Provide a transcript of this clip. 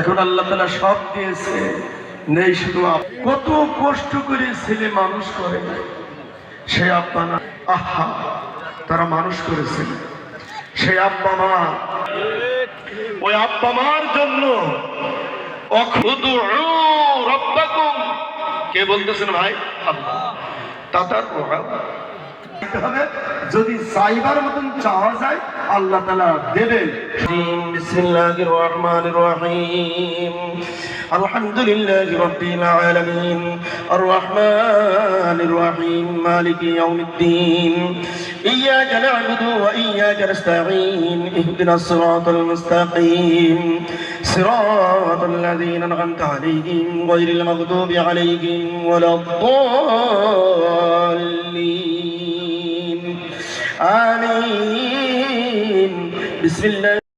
এখন আল্লাহ তালা সব দিয়েছে। নেই শুধু কত কষ্ট করে ছেলে মানুষ করে। সে আব্বা না, আহা, তারা মানুষ করেছে। সে আব্বা মা, ওই আব্বা মার জন্য কে বলতেছেন ভাই? আল্লাহ। তাতার প্রভাব। যদি চাইবার মতন চাওয়া যায় আল্লাহ তালা দেবেন বিসমিল্লাহির রহমানির রহিম الحمد لله رب العالمين الرحمن الرحيم مالك يوم الدين إياك نعبد وإياك نستعين اهدنا الصراط المستقيم صراط الذين أنعمت عليهم غير المغضوب عليهم ولا الضالين আমিন। বিসমিল্লাহ